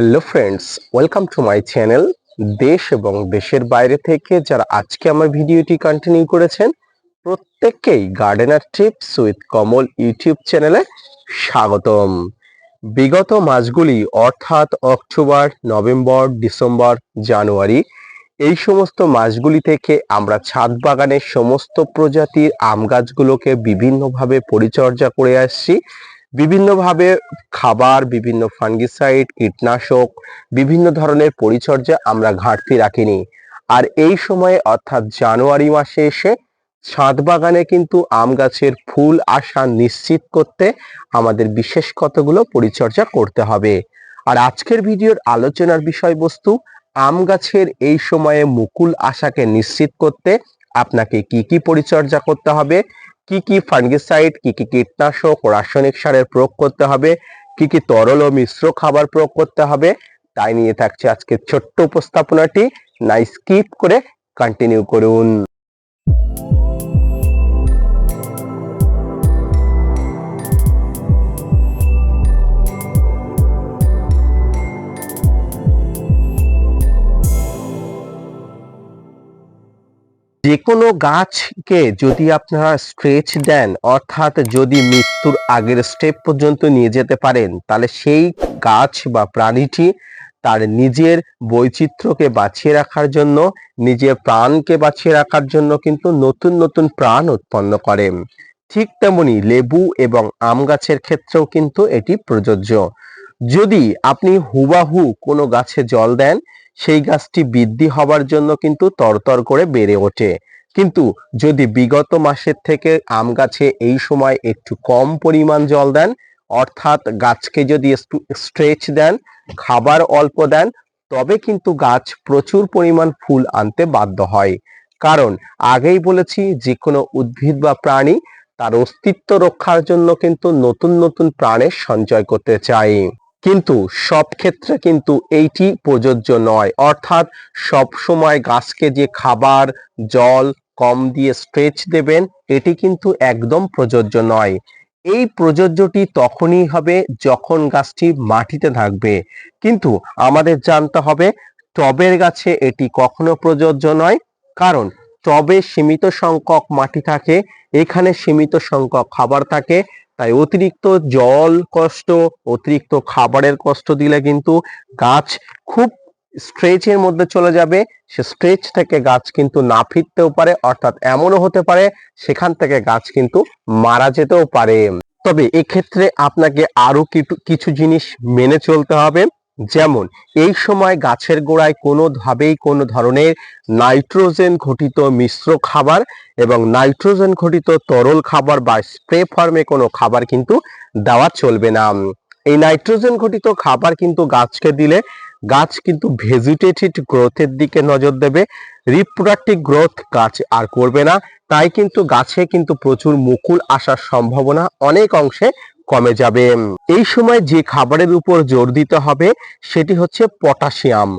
Hello friends welcome to my channel দেশ এবং দেশের বাইরে থেকে যারা আজকে আমার ভিডিওটি কন্টিনিউ করেছেন, প্রত্যেককেই gardener tips with Kamal YouTube চ্যানেলে স্বাগতম। বিগত মাসগুলি অর্থাৎ অক্টোবর, নভেম্বর, ডিসেম্বর, জানুয়ারি, এই সমস্ত মাসগুলি থেকে আমরা ছাদ বাগানের সমস্ত প্রজাতির আম গাছগুলোকে বিভিন্নভাবে পরিচর্যা করে আসছি। বিভিন্নভাবে খাবার, বিভিন্ন ফাঙ্গিসাইড, কীটনাশক, বিভিন্ন ধরনের পরিচর্যা আমরা ঘাটতি রাখিনি। আর এই সময়ে অর্থাৎ জানুয়ারি মাসে এসে ছাদ বাগানে কিন্তু আম গাছের ফুল আসা নিশ্চিত করতে আমাদের বিশেষ কতগুলো পরিচর্যা করতে হবে। আর আজকের ভিডিওর আলোচনার বিষয়বস্তু, আম গাছের এই সময়ে মুকুল আশাকে নিশ্চিত করতে আপনাকে কি কি পরিচর্যা করতে হবে কি কি ফাঙ্গিসাইড কি কি কীটনাশক, রাসায়নিক সারের প্রয়োগ করতে হবে, কি কি তরল ও মিশ্র খাবার প্রয়োগ করতে হবে, তাই নিয়ে থাকছে আজকের ছোট্ট উপস্থাপনাটি। নাই স্কিপ করে কন্টিনিউ করুন। কোনো গাছকে যদি আপনারা স্ট্রেচ দেন, অর্থাৎ যদি মৃত্যুর আগের স্টেপ পর্যন্ত নিয়ে যেতে পারেন, তাহলে সেই গাছ বা প্রাণীটি তার নিজের বৈচিত্র্যকে বাঁচিয়ে রাখার জন্য, নিজের প্রাণকে বাঁচিয়ে রাখার জন্য কিন্তু নতুন নতুন প্রাণ উৎপন্ন করে। ঠিক তেমনি লেবু এবং আম গাছের ক্ষেত্রেও কিন্তু এটি প্রযোজ্য। যদি আপনি হুবাহু কোনো গাছে জল দেন, সেই গাছটি বৃদ্ধি হবার জন্য কিন্তু তরতর করে বেড়ে ওঠে। কিন্তু যদি বিগত মাসের থেকে আম গাছে এই সময় একটু কম পরিমাণ জল দেন, অর্থাৎ গাছকে যদি স্ট্রেচ দেন, খাবার অল্প দেন, তবে কিন্তু গাছ প্রচুর পরিমাণ ফুল আনতে বাধ্য হয়। কারণ আগেই বলেছি যে কোনো উদ্ভিদ বা প্রাণী তার অস্তিত্ব রক্ষার জন্য কিন্তু নতুন নতুন প্রাণের সঞ্চয় করতে চায়। কিন্তু সব ক্ষেত্রে কিন্তু এইটি প্রযোজ্য নয়। অর্থাৎ সব সময় গাছকে যে খাবার, জল কম দিয়ে স্ট্রেচ দেবেন, এটি কিন্তু একদম প্রযোজ্য নয়। এই প্রযোজ্যটি তখনই হবে যখন গাছটি মাটিতে থাকবে। কিন্তু আমাদের জানতে হবে, টবের গাছে এটি কখনো প্রযোজ্য নয়, কারণ টবে সীমিত সংখ্যক মাটি থাকে, এখানে সীমিত সংখ্যক খাবার থাকে তাই অতিরিক্ত জল কষ্ট, অতিরিক্ত খাবারের কষ্ট দিলে কিন্তু গাছ খুব স্ট্রেচের মধ্যে চলে যাবে। সে স্ট্রেচ থেকে গাছ কিন্তু না ফিরতেও পারে, অর্থাৎ এমনও হতে পারে সেখান থেকে গাছ কিন্তু মারা যেতেও পারে। তবে এক্ষেত্রে আপনাকে আরও কিছু জিনিস মেনে চলতে হবে। যেমন, এই সময় গাছের গোড়ায় কোনো ভাবেই কোনো ধরনের নাইট্রোজেন ঘটিত মিশ্র খাবার এবং নাইট্রোজেন ঘটিত তরল খাবার বা স্প্রে ফর্মে কোনো খাবার কিন্তু দেওয়া চলবে না। এই নাইট্রোজেন ঘটিত খাবার কিন্তু গাছকে দিলে গাছ কিন্তু ভেজিটেটিভ গ্রোথের দিকে নজর দেবে রিপ্রোডাক্টিভ গ্রোথ গাছ আর করবে না। তাই কিন্তু গাছে কিন্তু প্রচুর মুকুল আসার সম্ভাবনা অনেক অংশে কমে যাবে। এই সময় যে খাবারের উপর জোর দিতে হবে, সেটি হচ্ছে পটাশিয়াম।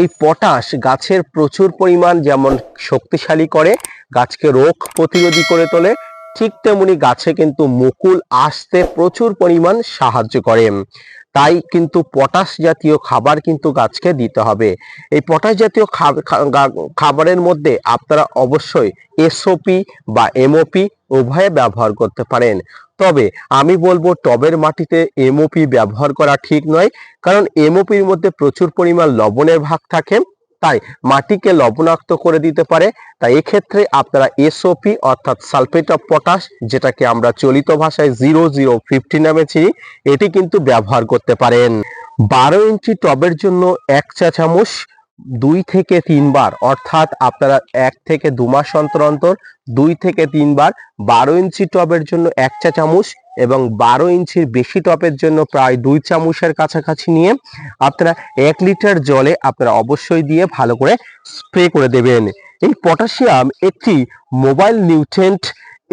এই পটাশ গাছের প্রচুর পরিমাণ যেমন শক্তিশালী করে, গাছকে রোগ প্রতিরোধী করে তোলে, ঠিক তেমনি গাছে কিন্তু মুকুল আসতে প্রচুর পরিমাণ সাহায্য করে। তাই কিন্তু পটাশ জাতীয় খাবার কিন্তু গাছকে দিতে হবে। এই পটাশ জাতীয় খাবারের মধ্যে আপনারা অবশ্যই এসওপি বা এমওপি উভয়ে ব্যবহার করতে পারেন। তবে আমি বলব টবের মাটিতে এমওপি ব্যবহার করা ঠিক নয়, কারণ এমওপির মধ্যে প্রচুর পরিমাণ লবণের ভাগ থাকে। তাই মাটিকে লবণাক্ত করে দিতে পারে। তাই এক্ষেত্রে আপনারা এসওপি অর্থাৎ সালফেট অফ পটাশ, যেটাকে আমরা চলিত ভাষায় জিরো জিরো ফিফটি নামে চিনি, এটি কিন্তু ব্যবহার করতে পারেন। বারো ইঞ্চি টবের জন্য এক চা চামচ দুই থেকে তিনবার, অর্থাৎ আপনারা এক থেকে দু মাস অন্তর অন্তর দুই থেকে তিনবার বারো ইঞ্চি টবের জন্য এক চা চামচ এবং বারো ইঞ্চির বেশি টপের জন্য প্রায় দুই চামচের কাছাকাছি নিয়ে আপনারা এক লিটার জলে আপনারা অবশ্যই দিয়ে ভালো করে স্প্রে করে দেবেন। এই পটাশিয়াম একটি মোবাইল নিউট্রেন্ট,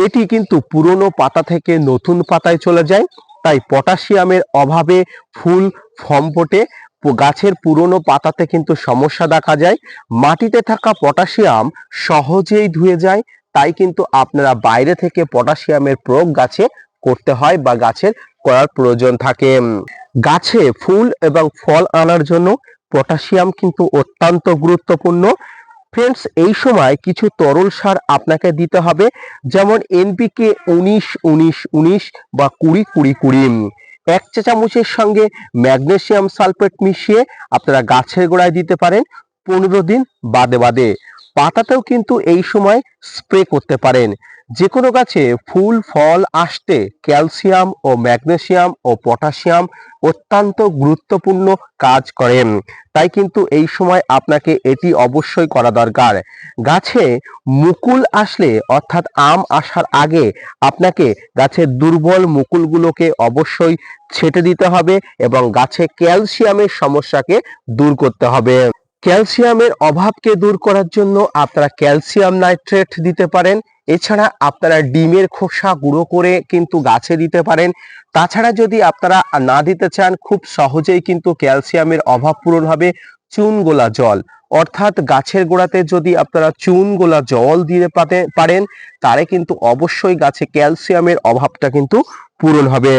এটি কিন্তু পুরনো পাতা থেকে নতুন পাতায় চলে যায়, তাই পটাশিয়ামের অভাবে ফুল ফর্ম ফোটে গাছের পুরনো পাতাতে কিন্তু সমস্যা দেখা যায়। মাটিতে থাকা পটাশিয়াম সহজেই ধুয়ে যায়। তাই কিন্তু আপনারা বাইরে থেকে পটাশিয়ামের প্রয়োগ গাছে করতে হয় বা গাছের করার প্রয়োজন থাকে। গাছে ফুল এবং ফল আনার জন্য পটাশিয়াম কিন্তু অত্যন্ত গুরুত্বপূর্ণ। ফ্রেন্ডস, এই সময় কিছু তরল সার আপনাকে দিতে হবে। যেমন এনপিকে উনিশ উনিশ উনিশ বা কুড়ি কুড়ি কুড়ি। এক চা চামচের সঙ্গে ম্যাগনেশিয়াম সালফেট মিশিয়ে আপনারা গাছের গোড়ায় দিতে পারেন পনেরো দিন বাদে বাদে। পাতাতেও কিন্তু এই সময় স্প্রে করতে পারেন। যে কোনো গাছে ফুল, ফল আসতে ক্যালসিয়াম ও ম্যাগনেসিয়াম ও পটাশিয়াম অত্যন্ত গুরুত্বপূর্ণ কাজ করেন তাই কিন্তু এই সময় আপনাকে এটি অবশ্যই করা দরকার। গাছে মুকুল আসলে, অর্থাৎ আম আসার আগে আপনাকে গাছের দুর্বল মুকুলগুলোকে অবশ্যই ছেটে দিতে হবে এবং গাছে ক্যালসিয়ামের সমস্যাকে দূর করতে হবে। ক্যালসিয়ামের অভাবকে দূর করার জন্য আপনারা ক্যালসিয়াম নাইট্রেট দিতে পারেন। এছাড়া আপনারা ডিমের খোসা গুঁড়ো করে কিন্তু গাছে দিতে পারেন। তাছাড়া যদি আপনারা না দিতে চান, খুব সহজেই কিন্তু ক্যালসিয়ামের অভাব পূরণ হবে চুন গোলা জল। অর্থাৎ গাছের গোড়াতে যদি আপনারা চুন গোলা জল দিয়ে পাতে, পারেন, তারে কিন্তু অবশ্যই গাছে ক্যালসিয়ামের অভাবটা কিন্তু পূরণ হবে।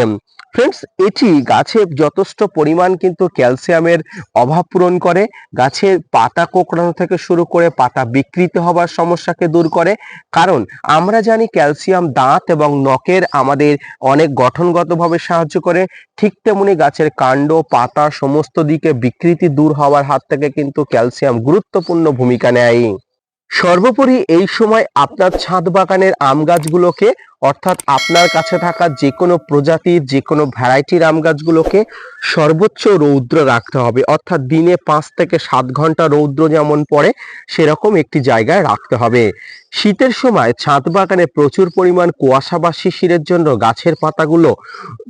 ফ্রেন্ডস এটি গাছে যথেষ্ট পরিমাণ কিন্তু ক্যালসিয়ামের অভাব পূরণ করে। গাছের পাতা কোঁকড়ানো থেকে শুরু করে পাতা বিকৃত হবার সমস্যাকে দূর করে। কারণ আমরা জানি ক্যালসিয়াম দাঁত এবং নখের আমাদের অনেক গঠনগতভাবে সাহায্য করে। ঠিক তেমনি গাছের কাণ্ড, পাতা সমস্ত দিকে বিকৃতি দূর হওয়ার হাত থেকে কিন্তু ক্যালসিয়াম গুরুত্বপূর্ণ ভূমিকা নেয়। সর্বোপরি এই সময় আপনার ছাদ বাগানের আম গাছগুলোকে অর্থাৎ আপনার কাছে থাকা যে কোনো প্রজাতির যে কোনো ভ্যারাইটির আম গাছগুলোকে সর্বোচ্চ রৌদ্র রাখতে হবে। অর্থাৎ দিনে পাঁচ থেকে সাত ঘণ্টা রৌদ্র যেমন পড়ে, সেরকম একটি জায়গায় রাখতে হবে। শীতের সময় ছাদ বাগানে প্রচুর পরিমাণ কুয়াশা বা শিশিরের জন্য গাছের পাতাগুলো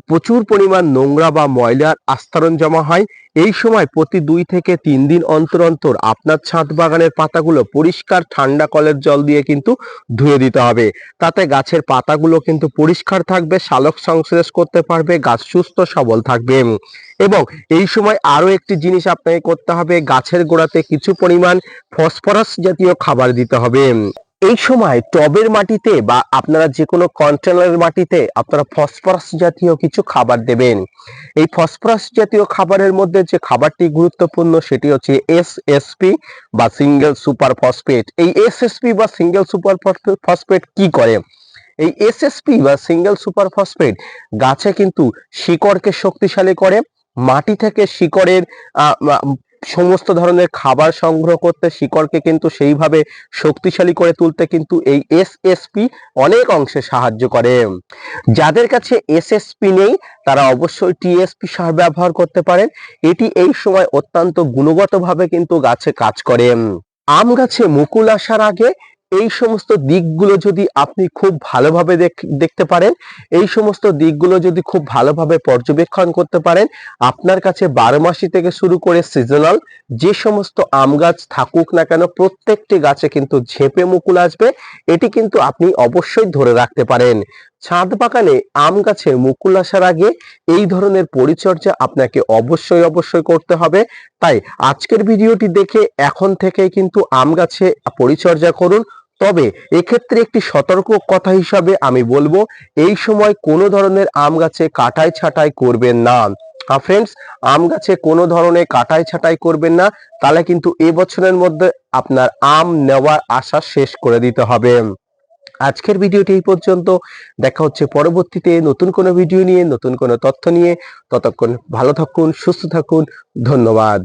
প্রচুর পরিমাণ নোংরা বা ময়লার আস্তরণ জমা হয়। এই সময় প্রতি দুই থেকে তিন দিন অন্তর অন্তর আপনার ছাদ বাগানের পাতাগুলো পরিষ্কার ঠান্ডা কলের জল দিয়ে কিন্তু ধুয়ে দিতে হবে। তাতে গাছের পাতাগুলো কিন্তু পরিষ্কার থাকবে সালোক সংশ্লেষ করতে পারবে, গাছ সুস্থ, সবল থাকবে। এবং এই সময় আরও একটি জিনিস আপনাকে করতে হবে, গাছের গোড়াতে কিছু পরিমাণ ফসফরাস জাতীয় খাবার দিতে হবে। এই সময় টবের মাটিতে বা আপনারা যে কোনো কন্টেনারের মাটিতে আপনারা ফসফরাস জাতীয় কিছু খাবার দেবেন। এই ফসফরাস জাতীয় খাবারের মধ্যে যে খাবারটি গুরুত্বপূর্ণ সেটি হচ্ছে এসএসপি বা সিঙ্গেল সুপার ফসফেট। এই এসএসপি বা সিঙ্গেল সুপার ফসফেট কি করে? এই এসএসপি বা সিঙ্গেল সুপার ফসফেট গাছে কিন্তু শিকড়কে শক্তিশালী করে, মাটি থেকে শিকড়ের সমস্ত ধরনের খাবার সংগ্রহ করতে শিকড়কে কিন্তু সেইভাবে শক্তিশালী করে তুলতে কিন্তু এই এসএসপি অনেক অংশে সাহায্য করে। যাদের কাছে এসএসপি নেই, তারা অবশ্যই টিএসপি সার ব্যবহার করতে পারেন। এটি এই সময় অত্যন্ত গুণগতভাবে কিন্তু গাছে কাজ করে। আম গাছে মুকুল আসার আগে এই সমস্ত দিকগুলো যদি আপনি খুব ভালোভাবে দেখ- দেখতে পারেন, এই সমস্ত দিকগুলো যদি খুব ভালোভাবে পর্যবেক্ষণ করতে পারেন, আপনার কাছে বারো মাসি থেকে শুরু করে সিজনাল যে সমস্ত আম গাছ থাকুক না কেন, প্রত্যেকটি গাছে কিন্তু ঝেঁপে মুকুল আসবে। এটি কিন্তু আপনি অবশ্যই ধরে রাখতে পারেন। ছাদ বাগানে আম গাছে মুকুল আসার আগে এই ধরনের পরিচর্যা আপনাকে অবশ্যই অবশ্যই করতে হবে। তাই আজকের ভিডিওটি দেখে এখন থেকেই কিন্তু আম গাছে পরিচর্যা করুন। তবে এক্ষেত্রে একটি সতর্ক কথা হিসাবে আমি বলব, এই সময় কোনো ধরনের আম গাছে কাটাই ছাটাই করবেন না। ফ্রেন্ডস আম গাছে কোনো ধরনের কাটাই ছাটাই করবেন না, তাহলে কিন্তু এবছরের মধ্যে আপনার আম নেওয়ার আশা শেষ করে দিতে হবে। আজকের ভিডিওটি এই পর্যন্ত। দেখা হচ্ছে পরবর্তীতে নতুন কোনো ভিডিও নিয়ে, নতুন কোনো তথ্য নিয়ে। ততক্ষণ ভালো থাকুন, সুস্থ থাকুন। ধন্যবাদ।